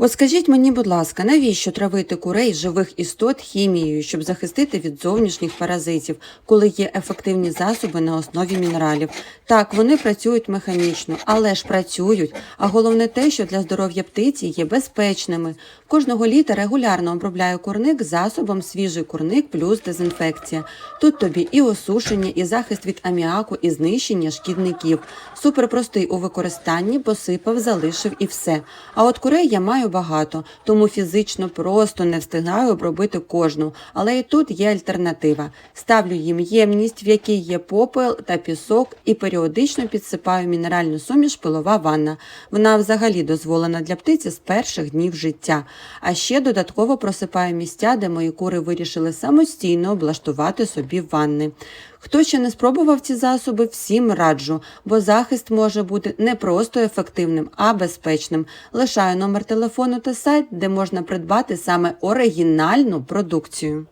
От скажіть мені, будь ласка, навіщо травити курей живих істот хімією, щоб захистити від зовнішніх паразитів, коли є ефективні засоби на основі мінералів? Так, вони працюють механічно, але ж працюють. А головне те, що для здоров'я птиці є безпечними. Кожного літа регулярно обробляю курник засобом свіжий курник плюс дезінфекція. Тут тобі і осушення, і захист від аміаку, і знищення шкідників. Супер простий у використанні, посипав, залишив і все. А от курей я маю багато, тому фізично просто не встигаю обробити кожну. Але і тут є альтернатива. Ставлю їм ємність, в якій є попел та пісок, і періодично підсипаю мінеральну суміш пилова ванна. Вона взагалі дозволена для птиці з перших днів життя. А ще додатково просипаю місця, де мої кури вирішили самостійно облаштувати собі ванни. Хто ще не спробував ці засоби, всім раджу, бо захист може бути не просто ефективним, а безпечним. Лишаю номер телефону та сайт, де можна придбати саме оригінальну продукцію.